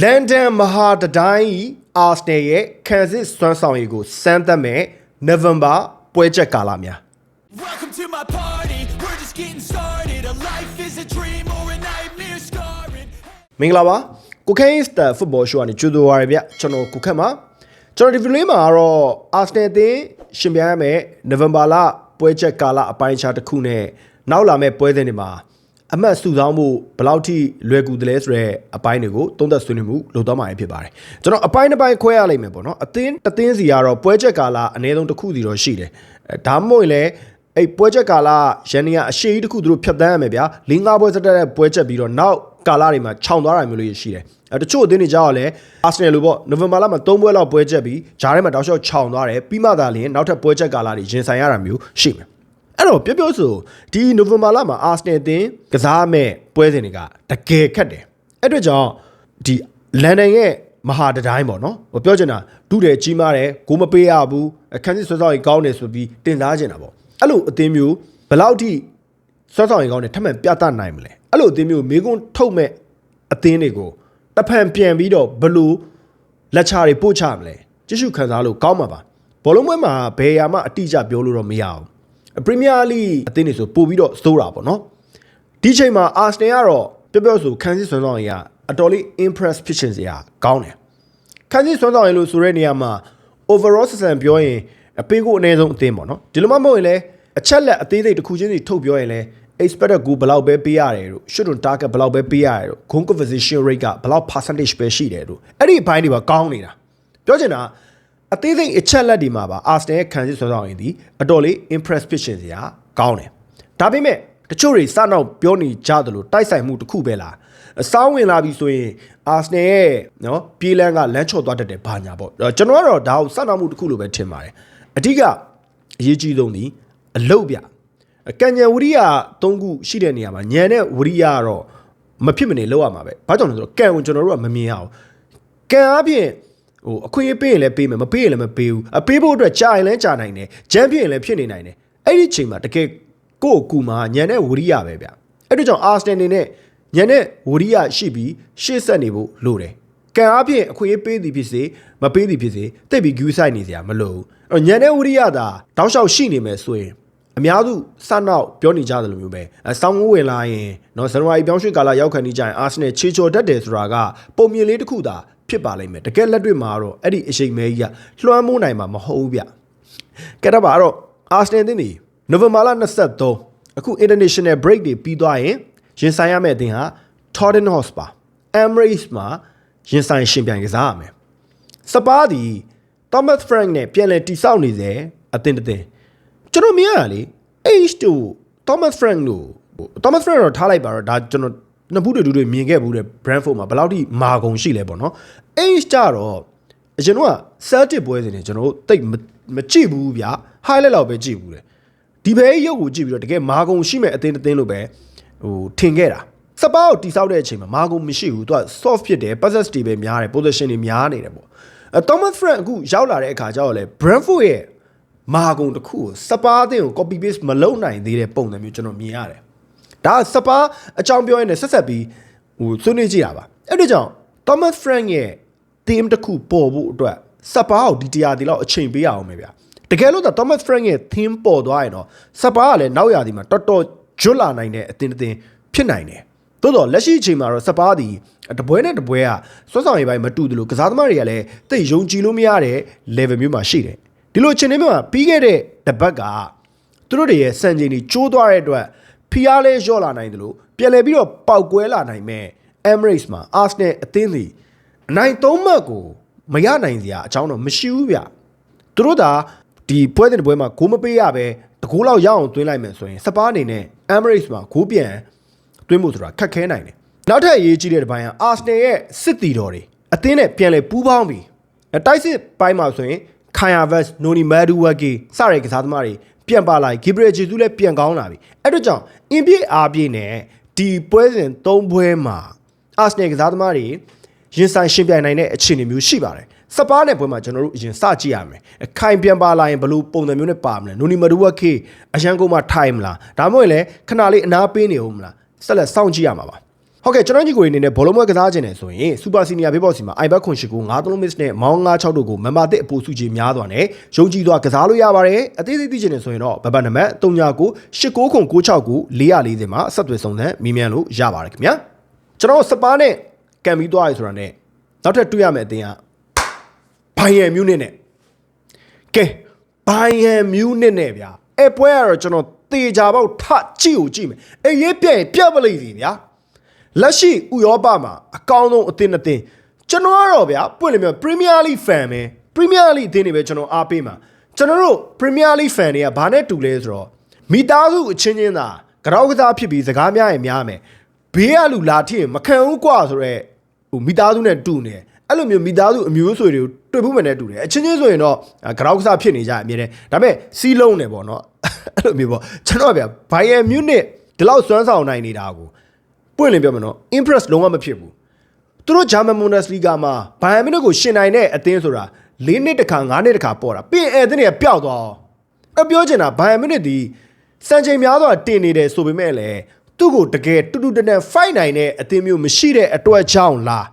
လန်ဒန်မဟာတတိုင်းအာစနယ်ရဲ့ခံစစ်စွမ်းဆောင်ရည်ကိုစမ်းသပ်မဲ့နိုဝင်ဘာပွဲချက်ကာလများ Welcome to my party. We're just getting started. A life is a dream or a nightmare scarring. မင်္ဂလာပါကိုခဲစတာဖုတ်ဘောရှိုးကနေကြိုဆိုပါရဗျကျွန်တော်ကိုခက်ပါကျွန်တော်ဒီဗီဒီယိုလေးမှာတော့အာစနယ်အသင်းရှင်ပြိုင်ရမယ်နိုဝင်ဘာလပွဲချက်ကာလအပိုင်းအခြားတစ်ခုနဲ့နောက်လာမယ့်ပွဲစဉ်တွေမှာ အမှတ်စုဆောင်းမှုဘယ်လောက်ထိလွယ်ကူတယ်လဲဆိုတော့အပိုင်းတွေကိုသုံးသပ်ဆွေးနွေးမှုလုပ်သွားမှာဖြစ်ပါတယ်ကျွန်တော်အပိုင်းတစ်ပိုင်းခွဲရလိမ့်မယ်ပေါ့နော်အသင်းတစ်သင်းစီကတော့ပွဲချက်ကာလအနည်းဆုံးတစ်ခုစီတော့ရှိတယ်အဲဒါမှမဟုတ်ရင်လည်းအဲ့ပွဲချက်ကာလရန်နီကအရှိကြီးတစ်ခုသူတို့ဖြတ်တန်းရမယ်ဗျာ၄၅ပွဲစတက်တဲ့ပွဲချက်ပြီးတော့နောက်ကာလတွေမှာခြောင်သွားတာမျိုးလေးရှိတယ်အဲတချို့အသင်းတွေကြောက်လဲအာဆင်နယ်လိုပေါ့နိုဝင်ဘာလမှာ၃ပွဲလောက်ပွဲချက်ပြီးဂျားထဲမှာတောက်လျှောက်ခြောင်သွားတယ်ပြီးမှသာလျှင်နောက်ထပ်ပွဲချက်ကာလတွေရင်ဆိုင်ရတာမျိုးရှိမယ် အဲ့တော့ပြောပြောဆိုဒီနိုဝင်ဘာလမှာအာဆင်နယ်အသင်းကစားမဲ့ပွဲစဉ်တွေကတကယ်ခက်တယ်အဲ့အတွက်ကြောင့်ဒီလန်ဒန်ရဲ့မဟာတတိုင်းပေါ့နော်ဟိုပြောချင်တာဒုတယ်ကြီးမားတယ်ကိုမပေးရဘူးအခန်းစစ်ဆွဲဆောင်ကြီးကောင်းတယ်ဆိုပြီးတင်စားချင်တာပေါ့အဲ့လိုအသင်းမျိုးဘယ်လောက်ထိဆွဲဆောင်ကြီးကောင်းတယ်ထပ်မံပြသနိုင်မလဲအဲ့လိုအသင်းမျိုးမေကွန်းထုတ်မဲ့အသင်းတွေကိုတဖန်ပြန်ပြီးတော့ဘယ်လို့လက်ချတွေပို့ချမလဲကြည့်ရှုခန်းစားလို့ကောင်းမှာပါဘောလုံးပွဲမှာဘယ်ရာမှအတိအကျပြောလို့တော့မရဘူး ပရီးမီးယားလိအသင်းတွေဆိုပို့ပြီးတော့စိုးတာပေါ့နော်ဒီချိန်မှာအာစနယ်ကတော့ပြောပြောဆိုခန်းစစ်ဆွမ်းဆောင်ရည်ကအတော်လေး impress ဖြစ်ချင်စရာကောင်းတယ်ခန်းစစ်ဆွမ်းဆောင်ရည်လို့ဆိုတဲ့နေရာမှာ overall ဆန်ပြောရင်အပေးကိုအနည်းဆုံးအသင်းပေါ့နော်ဒီလိုမှမဟုတ်ရင်လည်းအချက်လက်အသေးစိတ်တစ်ခုချင်းစီထုတ်ပြောရင်လည်း expected goal ဘယ်လောက်ပဲပေးရတယ်တို့ shoot on target ဘယ်လောက်ပဲပေးရတယ်တို့ goal conversion rate ကဘယ်လောက် percentage ပဲရှိတယ်တို့အဲ့ဒီအပိုင်းတွေပါကောင်းနေတာပြောချင်တာ အသေးစိတ်အချက်လက်တွေမှာပါအာစနယ်ရဲ့ခံစစ်ဆွမ်းဆောင်ရည်ဒီအတော်လေး impress ဖြစ်ချင်စရာကောင်းတယ်ဒါပေမဲ့တချို့တွေစနောက်ပြောနေကြသလိုတိုက်ဆိုင်မှုတစ်ခုပဲလားအစောင်းဝင်လာပြီဆိုရင်အာဆနယ်ရဲ့နော်ပြေးလန်းကလမ်းချော်သွားတတ်တယ်ဘာညာပေါ့အဲ့တော့ကျွန်တော်ကတော့ဒါကိုစနောက်မှုတစ်ခုလို့ပဲထင်ပါတယ်အဓိကအရေးကြီးဆုံးဒီအလုတ်ပြကံဉဏ်ဝရိယ၃ခုရှိတဲ့နေရာမှာဉာဏ်နဲ့ဝရိယကတော့မဖြစ်မနေလောက်ရမှာပဲဘာကြောင့်လဲဆိုတော့ကံကိုကျွန်တော်တို့ကမမြင်ရအောင်ကံအပြင် ဟိုအခွင့်အရေးပေးရင်လည်းပေးမယ်မပေးရင်လည်းမပေးဘူးအပေးဖို့အတွက်ကြာရင်လည်းကြာနိုင်တယ်ဂျမ်းဖြစ်ရင်လည်းဖြစ်နေနိုင်တယ်အဲ့ဒီချိန်မှာတကယ်ကိုယ့်အကူမှာညံတဲ့ဝရိယပဲဗျအဲ့ဒီကြောင့်အာစနယ်နေနဲ့ညံတဲ့ဝရိယရှိပြီးရှေ့ဆက်နေဖို့လိုတယ်ကံအပြင်အခွင့်အရေးပေးသည်ဖြစ်စေမပေးသည်ဖြစ်စေတိတ်ပြီးဂူးဆိုင်နေစရာမလိုဘူးအဲ့တော့ညံတဲ့ဝရိယသာတောက်လျှောက်ရှိနေမယ်ဆိုရင်အများစုစနောက်ပြောနေကြတယ်လို့မျိုးပဲအဆောင်းငိုးဝင်လာရင်နော်ဇန်နဝါရီပြောင်းရွှေ့ကာလရောက်ခံနေကြရင်အာဆနယ်ခြေချော်တတ်တယ်ဆိုတာကပုံမြင်လေးတစ်ခုသာ ဖြစ်ပါလိမ့်မယ်တကယ်လက်တွေ့မှာတော့အဲ့ဒီအချိန်မဲကြီးကလွှမ်းမိုးနိုင်မှာမဟုတ်ဘူးဗျကဲတော့ပါတော့အာဆနယ်တင်းဒီနိုဝင်ဘာလ23အခု international break တွေပြီးသွားရင်ရင်ဆိုင်ရမယ့်အသင်းဟာ Tottenham Hotspur Emirates မှာရင်ဆိုင်ရှင်ပြိုင်ကစားရမယ်စပါးဒီ Thomas Frank နဲ့ပြန်လည်တိဆောက်နေစေအသင်းတစ်သင်းကျွန်တော်မြင်ရတာလေ H2 Thomas Frank လို့ဟို Thomas Frank တော့ထားလိုက်ပါတော့ဒါကျွန်တော် နှစ်ဘူးတွေတူတွေမြင်ခဲ့ဘူးတဲ့ Brentford မှာဘယ်လောက်ထိမာကုန်ရှိလဲပေါ့နော် H ကြတော့အရင်တော့ Celtic ပွဲစဉ်နေကျွန်တော်တို့တိတ်မမကြည့်ဘူးဗျာ highlight လောက်ပဲကြည့်ဘူးတယ်ဒီဘဲရုပ်ကိုကြည့်ပြီးတော့တကယ်မာကုန်ရှိမဲ့အသင်းတစ်သင်းလို့ပဲဟိုထင်ခဲ့တာစပါးကိုတိဆောက်တဲ့အချိန်မှာမာကုန်မရှိဘူးသူက soft ဖြစ်တယ် possess တွေပဲများတယ် position တွေများနေတယ်ပေါ့အဲ Thomas Frank အခုရောက်လာတဲ့အခါကျတော့လေ Brentford ရဲ့မာကုန်တစ်ခုကိုစပါးအသင်းကို copy paste မလုပ်နိုင်သေးတဲ့ပုံစံမျိုးကျွန်တော်မြင်ရတယ် ဒါစပါးအကြောင်းပြောရင်းနဲ့ဆက်ဆက်ပြီးဟိုဆွေးနွေးကြည့်တာပါအဲ့ဒီကြောင့် Thomas Frank ရဲ့ team တစ်ခုပေါ်ဖို့အတွက်စပါးကိုဒီတရားဒီလောက်အချိန်ပေးရအောင်ပဲဗျာတကယ်လို့သာ Thomas Frank ရဲ့ team ပေါ်သွားရင်တော့စပါးကလည်းနောက်ရာသီမှာတော်တော်ကျွတ်လာနိုင်တဲ့အသင်းတစ်သင်းဖြစ်နိုင်တယ်သို့တော့လက်ရှိအချိန်မှာတော့စပါးဒီတပွဲနဲ့တပွဲကစွမ်းဆောင်ရည်ပိုင်းမတူသလိုကစားသမားတွေကလည်းတိတ်ယုံကြည်လို့မရတဲ့ level မျိုးမှာရှိတယ်ဒီလိုအချိန်တွေမှာပြီးခဲ့တဲ့တပတ်ကသူတို့တွေရဲ့စံချိန်တွေကျိုးသွားတဲ့အတွက် ဖီအားလေးလျော့လာနိုင်တယ်လို့ပြန်လည်ပြီးတော့ပောက်ကွဲလာနိုင်မဲ့ Emirates မှာ Arsenal အသင်းစီအနိုင်သုံးမှတ်ကိုမရနိုင်စရာအကြောင်းတော့မရှိဘူးဗျသူတို့သာဒီပွဲတဲ့ပွဲမှာဂိုးမပေးရပဲတကူလောက်ရအောင်သွင်းလိုက်မယ်ဆိုရင်စပါးအနေနဲ့ Emirates မှာဂိုးပြန်သွင်းဖို့ဆိုတာခက်ခဲနိုင်တယ်နောက်ထပ်အရေးကြီးတဲ့တစ်ပိုင်းက Arsenal ရဲ့စစ်တီတော်တွေအသင်းနဲ့ပြန်လည်ပူးပေါင်းပြီးအတိုက်စစ်ပိုင်းမှာဆိုရင် Kaya Vest, Noni Maduwake စတဲ့ကစားသမားတွေ ပြန်ပါလာဂီဘရီဂျေဇူးလည်းပြန်ကောင်းလာပြီအဲ့တို့ကြောင့်အင်ပြည့်အားပြည့်နဲ့ဒီပွဲစဉ်၃ပွဲမှာအာဆနယ်ကစားသမားတွေရင်ဆိုင်ရှင်ပြိုင်နိုင်တဲ့အခြေအနေမျိုးရှိပါတယ်စပါးနဲ့ပွဲမှာကျွန်တော်တို့အရင်စကြည့်ရမယ်အခိုင်ပြန်ပါလာရင်ဘလို့ပုံစံမျိုးနဲ့ပါမလဲနိုနီမဒူဝက်ခေအရန်ကုန်မှာထိုင်မလားဒါမှမဟုတ်လည်းခဏလေးအနာပေးနေဦးမလားဆက်လက်စောင့်ကြည့်ရမှာပါ ဟုတ်ကဲ့ကျွန်တော်ညီကိုတွေအနေနဲ့ဘောလုံးပွဲကစားခြင်းနဲ့ဆိုရင်စူပါစီနီယာဘေးဘော့စီမှာအိုင်ဘတ်ခွန်ရှိကို9 3 miss နဲ့မောင်း96တို့ကိုမန်ပါတစ်အပူစုကြီးများစွာနဲ့ယုံကြည်စွာကစားလို့ရပါတယ်အသေးစိတ်သိချင်တယ်ဆိုရင်တော့ဘဘနံပါတ်39 89ခွန်96 440မှာဆက်သွယ်ဆောင်တဲ့မီးမြန်းလို့ရပါတယ်ခင်ဗျာကျွန်တော်စပါးနဲ့ကံပြီးသွားရဆိုတာနဲ့နောက်ထပ်တွေ့ရမယ့်အတင်းကဘိုင်ယန်မြူးနစ်နဲ့ကဲဘိုင်ယန်မြူးနစ်နဲ့ဗျာအဲပွဲကတော့ကျွန်တော်တေချာပေါက်ထကြည့်ကိုကြည့်မယ်အေးရေးပြည့်ရင်ပြတ်ပလိမ့်စီဗျာ လက်ရှိဥရောပမှာအကောင်းဆုံးအသင်းအသင်းကျွန်တော်ကတော့ဗျာပွင့်လို့ပြော Premier League fan ပဲ Premier League အသင်းတွေပဲကျွန်တော်အားပေးမှာကျွန်တော်တို့ Premier League fan တွေကဘာနဲ့တူလဲဆိုတော့မိသားစုအချင်းချင်းသာကြောက်ကစားဖြစ်ပြီးစကားများရင်များမယ်ဘေးကလူလာထိရင်မခံဘူးกว่าဆိုတော့ဟိုမိသားစုနဲ့တူနေတယ်အဲ့လိုမျိုးမိသားစုအမျိုးအဆွေတွေကိုတွေ့ဖို့မနဲ့တူတယ်အချင်းချင်းဆိုရင်တော့ကြောက်ကစားဖြစ်နေကြအမြဲတမ်းဒါပေမဲ့စီးလုံးနေပေါ့နော်အဲ့လိုမျိုးပေါ့ကျွန်တော်ကဗျာ Bayern Munich ဒီလောက်စွမ်းဆောင်နိုင်နေတာကို ပွင့်လင်းပြောမယ်နော် impress လုံးဝမဖြစ်ဘူးသူတို့ဂျာမန်မွန်ဒက်စလီဂါမှာဘိုင်ယန်မြူနစ်ကိုရှင်နိုင်တဲ့အသင်းဆိုတာ၄နှစ်တစ်ခါ၅နှစ်တစ်ခါပေါ်တာပြီးရင်အဲ့အသင်းတွေကပျောက်သွားအောင်အပြောချင်တာဘိုင်ယန်မြူနစ်ဒီစံချိန်များစွာတင်နေတယ်ဆိုပေမဲ့လည်းသူ့ကိုတကယ်တူတူတန်တန် fight နိုင်တဲ့အသင်းမျိုးမရှိတဲ့အတွက်ကြောင့်လား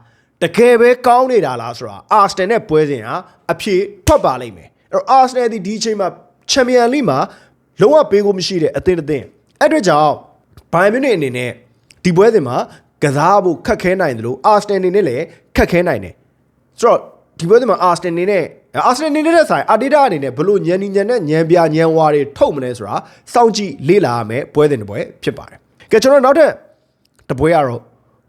တကယ်ပဲကောင်းနေတာလားဆိုတာအာစတန်နဲ့ပွဲစဉ်ဟာအဖြေထွက်ပါလိမ့်မယ်အဲ့တော့အာစတန်ဒီဒီအချိန်မှာချန်ပီယံလိမှာလုံးဝပေးကိုမရှိတဲ့အသင်းတစ်သင်းအဲ့အတွက်ကြောင့်ဘိုင်ယန်မြူနစ်အနေနဲ့ ဒီပွဲစဉ်မှာကစားဖို့ခက်ခဲနိုင်တယ်လို့အာစတန်အနေနဲ့လည်းခက်ခဲနိုင်တယ်ဆိုတော့ဒီပွဲစဉ်မှာအာစတန်အနေနဲ့အာစတန်အနေနဲ့ဆိုင်အာတီတာအနေနဲ့ဘလို့ညံနီညံနဲ့ညံပြညံဝါတွေထုတ်မလဲဆိုတာစောင့်ကြည့်လေ့လာရမယ်ပွဲစဉ်တစ်ပွဲဖြစ်ပါတယ်ကဲကျွန်တော်နောက်ထပ်တစ်ပွဲကတော့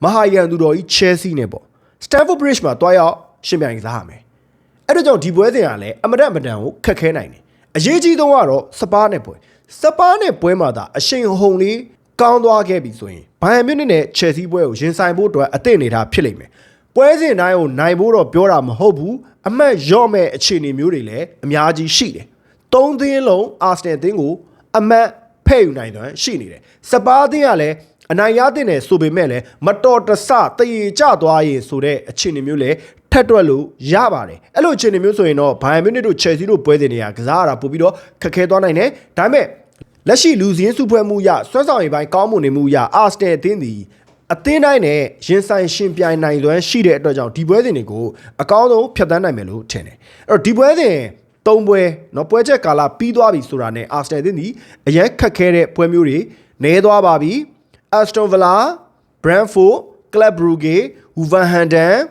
မဟာရန်သူတော်ကြီး Chelsea နဲ့ပေါ့ Stamford Bridge မှာတွားရောက်ရှင်ပြိုင်ကစားရမယ်အဲ့တော့ကြောင့်ဒီပွဲစဉ်ကလည်းအမတန်အမတန်ကိုခက်ခဲနိုင်တယ်အရေးကြီးဆုံးကတော့စပါးနဲ့ပွဲစပါးနဲ့ပွဲမှာသာအရှိန်ဟုန်လေး ကောင်းသွားခဲ့ပြီဆိုရင်ဘိုင်ယန်မြူနစ်နဲ့ချယ်ဆီပွဲကိုရင်ဆိုင်ဖို့အတွက်အသင့်နေတာဖြစ်လိမ့်မယ်ပွဲစဉ်တိုင်းကိုနိုင်ဖို့တော့ပြောတာမဟုတ်ဘူးအမတ်ရော့မဲ့အခြေအနေမျိုးတွေလည်းအများကြီးရှိတယ်သုံးသင်းလုံးအာစနယ်အသင်းကိုအမတ်ဖဲ့ယူနိုင်တယ်ရှိနေတယ်စပါးအသင်းကလည်းအနိုင်ရတဲ့နယ်ဆိုပေမဲ့လည်းမတော်တဆတရေကျသွားရေးဆိုတဲ့အခြေအနေမျိုးလည်းထက်တွက်လို့ရပါတယ်အဲ့လိုအခြေအနေမျိုးဆိုရင်တော့ဘိုင်ယန်မြူနစ်တို့ချယ်ဆီတို့ပွဲစဉ်တွေကကစားရတာပို့ပြီးတော့ခက်ခဲသွားနိုင်တယ်ဒါပေမဲ့ လက်ရှိလူစင်းစုဖွဲ့မှုရဆွမ်းဆောင်ရည်ပိုင်းကောင်းမွန်နေမှုရအာစတယ်အသင်းသည်အသင်းတိုင်းနဲ့ရင်ဆိုင်ရှင်ပြိုင်နိုင်စွမ်းရှိတဲ့အတွက်ကြောင့်ဒီပွဲစဉ်တွေကိုအကောင်းဆုံးဖြတ်သန်းနိုင်မယ်လို့ထင်တယ်အဲ့တော့ဒီပွဲစဉ်သုံးပွဲเนาะပွဲချက်ကာလပြီးသွားပြီဆိုတာနဲ့အာစတယ်အသင်းသည်အရင်ခက်ခဲတဲ့ပွဲမျိုးတွေနေသွားပါပြီ Aston Villa, Brentford, Club Brugge, Wolverhampton,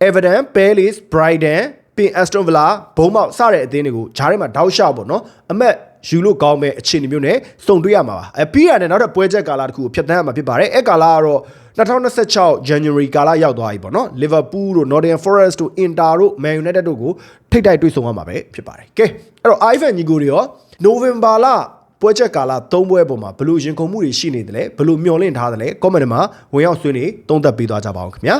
Everton, Palace, Brighton ပြီး Aston Villa ဘုံမောက်စတဲ့အသင်းတွေကိုဂျားထဲမှာတောက်လျှောက်ပေါ့နော်အမတ် ယူလို့ကောင်းမဲ့အခြေအနေမျိုးနဲ့စုံတွေ့ရမှာပါအဲပြီးရတယ်နောက်တော့ပွဲချက်ကာလတစ်ခုကိုဖြတ်သန်းရမှာဖြစ်ပါတယ်အဲကာလကတော့2026 January ကာလရောက်သွားပြီပေါ့နော် Liverpool တို့ Nottingham Forest တို့ Inter တို့ Man United တို့ကိုထိတ်တိုက်တွေ့ဆုံရမှာပဲဖြစ်ပါတယ်ကဲအဲ့တော့ Ivan ညီကိုတွေရော November လပွဲချက်ကာလ၃ပွဲပေါ်မှာဘယ်လို့ရင်ခုန်မှုတွေရှိနေတယ်လဲဘယ်လို့မျှော်လင့်ထားတယ်လဲ comment မှာဝင်ရောက်ဆွေးနွေးသုံးသပ်ပေးသွားကြပါအောင်ခင်ဗျာ